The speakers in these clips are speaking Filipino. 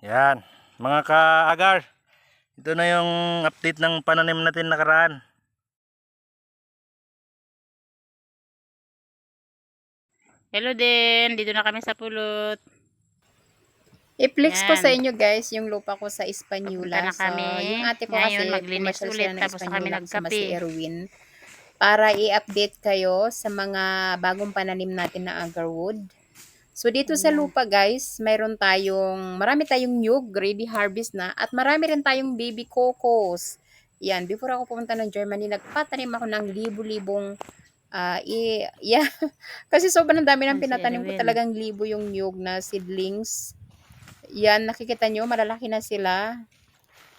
Yan, mga ka-agar. Ito na yung update ng pananim natin nakaraan. Hello din, dito na kami sa pulot. I-flex ko sa inyo guys yung lupa ko sa Espanyola. Papunta na kami. So, yung ate ko Ngayon, kasi maglinis ulit, tapos na kami nagkape. si Erwin para i-update kayo sa mga bagong pananim natin na agarwood. So dito sa Ayan. lupa guys, mayroon tayong, marami tayong nyug, ready harvest na, at marami rin tayong baby cocos. Yan, before ako pumunta ng Germany, nagpatanim ako ng libo-libong ah i yeah. Kasi sobrang dami ng pinatanim ko talagang libo yung nyug na seedlings. Yan, nakikita nyo, malalaki na sila.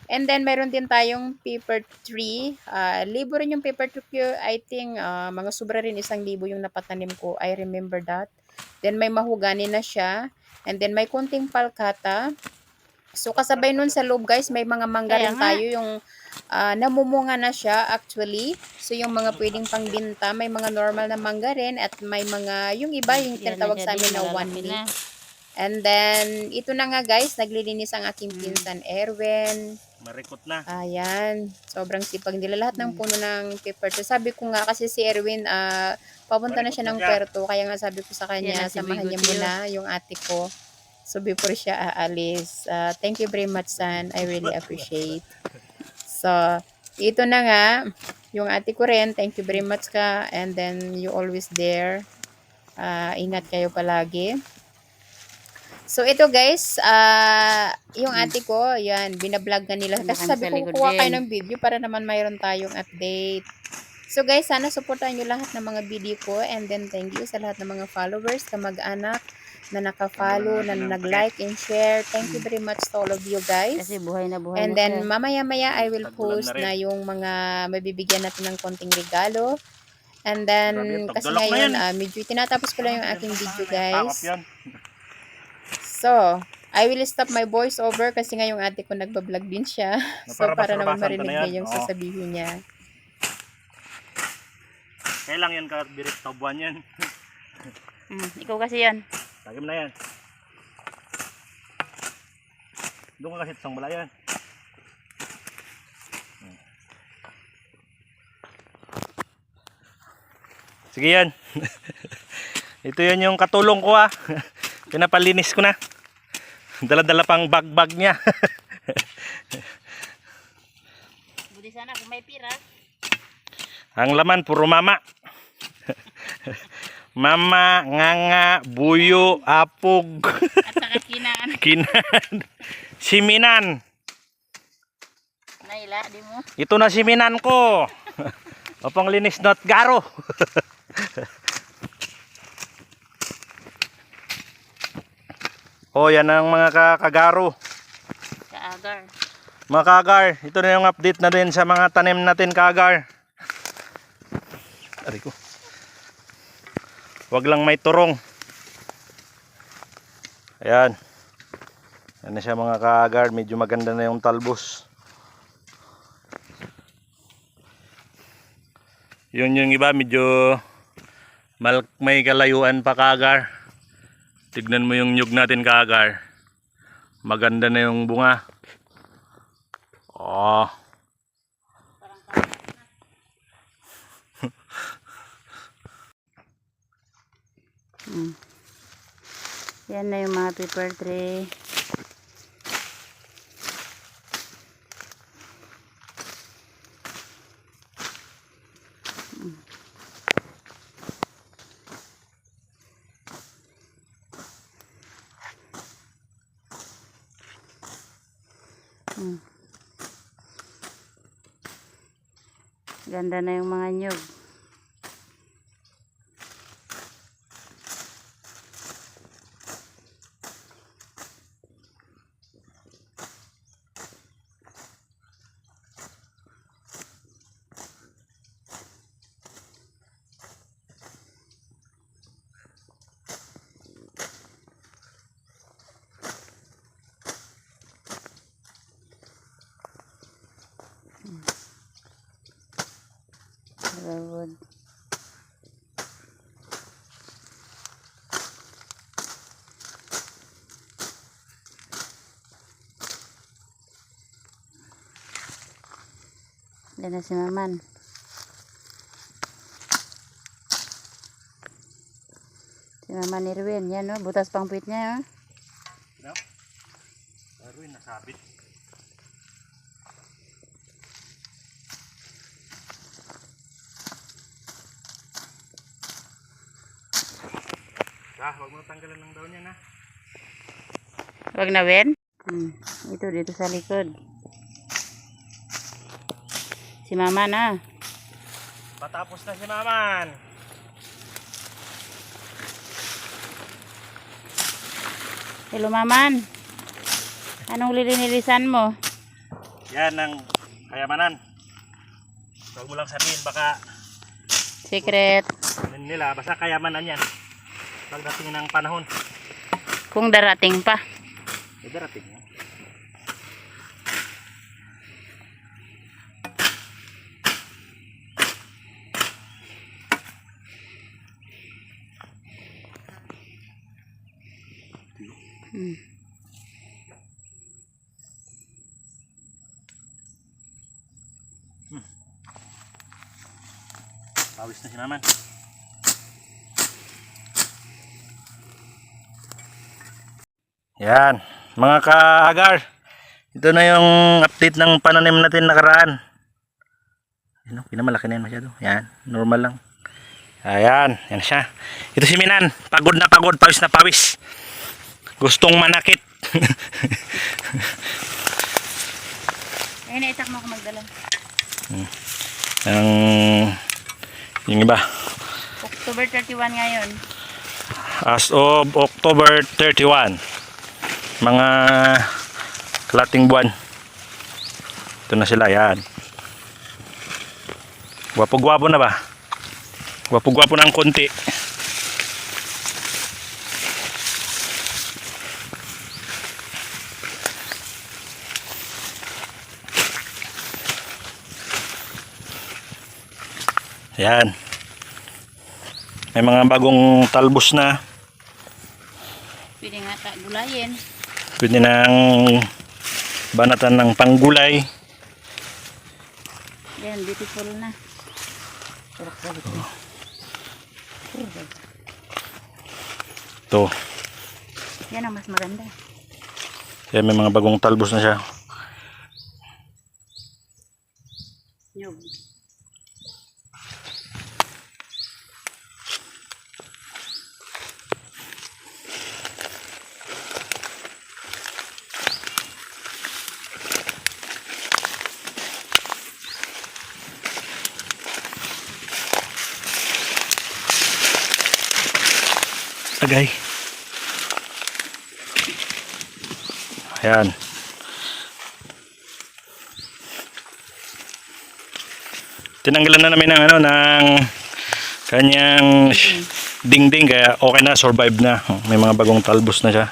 And then, meron din tayong paper tree. Ah, libo rin yung paper tree. I think, ah, mga sobra rin isang libo yung napatanim ko. I remember that. Then, may mahugani na siya. And then, may kunting palkata. So, kasabay nun sa loob, guys, may mga mangga rin tayo yung ah, namumunga na siya, actually. So, yung mga pwedeng pangbinta, may mga normal na mangga rin. At may mga, yung iba, yung tinatawag sa amin na one na. And then, ito na nga guys, naglilinis ang aking Mm. pinsan Erwin. Marikot na. Ayan, sobrang sipag nila. Lahat ng Mm. puno ng paper to. Sabi ko nga kasi si Erwin, ah, papunta na siya ng Puerto. Kaya nga sabi ko sa kanya, si samahan niya muna yung ate ko. So before siya aalis. Ah, thank you very much, son. I really appreciate. So, ito na nga, yung ate ko rin. Thank you very much ka. And then, you always there. Ah, ingat kayo palagi. So, ito guys, ah yung ate ko, yan, binablog na nila. Kasi sabi sa ko, kuha kayo ng video para naman mayroon tayong update. So guys, sana supportan nyo lahat ng mga video ko and then thank you sa lahat ng mga followers, kamag-anak na naka-follow, na nag-like and share. Thank you very much to all of you guys. Kasi buhay na buhay And then, mamaya-maya, I will post na yung mga mabibigyan natin ng konting regalo. And then, kasi ngayon, ah, medyo tinatapos ko lang yung aking video, guys. So, I will stop my voice over kasi nga yung ate ko nagbablog din siya. So, para naman marinig niya yung sasabihin niya. Kailang yan ka birit tabuan yan. Mm, ikaw kasi yan. Lagim na yan. Doon ka kasi sa balayan. Hmm. Sige yan. Ito yan yung katulong ko ah. Pinapalinis ko na. Dala-dala pang bag-bag niya. Buti sana kung may pira. Ang laman puro mama. mama, nganga, buyo, apog, At saka kinaan. kinan, siminan. Naila, di mo. Ito na siminan ko. o panglinis not garo. o yan ang mga kakagaro. Kaagar. Mga kagar, ito na yung update na din sa mga tanim natin kagar. Ari ko. Wag lang may turong. Ayan. Yan na siya mga kagar, medyo maganda na yung talbos. Yun yung iba, medyo mal may kalayuan pa kagar. Tignan mo yung nyug natin kagar. Maganda na yung bunga. Oh. Mm. Yan na yung mga paper tray. Mm. Mm. Ganda na yung mga nyug. yun. Diyan si Maman. Si Maman Irwin. Yan o, butas pang puwit niya. o. Ya? No? Irwin, nasabit. Ah, wag mo tanggalan ng daw niya na. Wag na, Wen. Hmm. Ito, dito sa likod. Si Mama na. Patapos na si Maman. Hello, Maman. Anong lilinilisan mo? Yan ang kayamanan. Huwag mo lang sabihin, baka Secret. nila, basta kayamanan yan. Pagdating ng panahon, Kung darating pa. may darating yan. Hmm. Pawis na si Maman. Yan, mga ka-agar. Ito na yung update ng pananim natin nakaraan. Yan, oh, pinamalaki na yan masyado. Yan, normal lang. Ayan, yan siya. Ito si Minan, pagod na pagod, pawis na pawis. Gustong manakit. Ayun, naitak mo ako magdala. Ang yung iba. October 31 ngayon. As of October 31, mga kalating buwan. Ito na sila, yan. Gwapo-gwapo na ba? Gwapo-gwapo ng konti. Yan. May mga bagong talbos na. Pwede nga gulayin. Pwede nang banatan ng panggulay. Yan, beautiful na. Ito. Yan ang mas maganda. Yan, may mga bagong talbos na siya. Nyug. Agay. Ayan. Tinanggalan na namin ng ano ng kanyang dingding kaya okay na survive na. May mga bagong talbos na siya.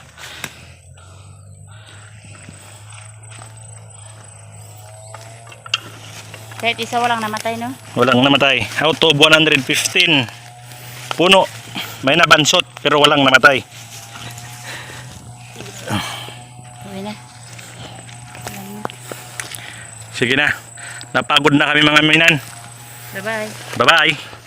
Kahit isa walang namatay, no? Walang namatay. Out of 115 puno. May nabansot pero walang namatay. Sige na. Napagod na kami mga minan. Bye-bye. Bye-bye.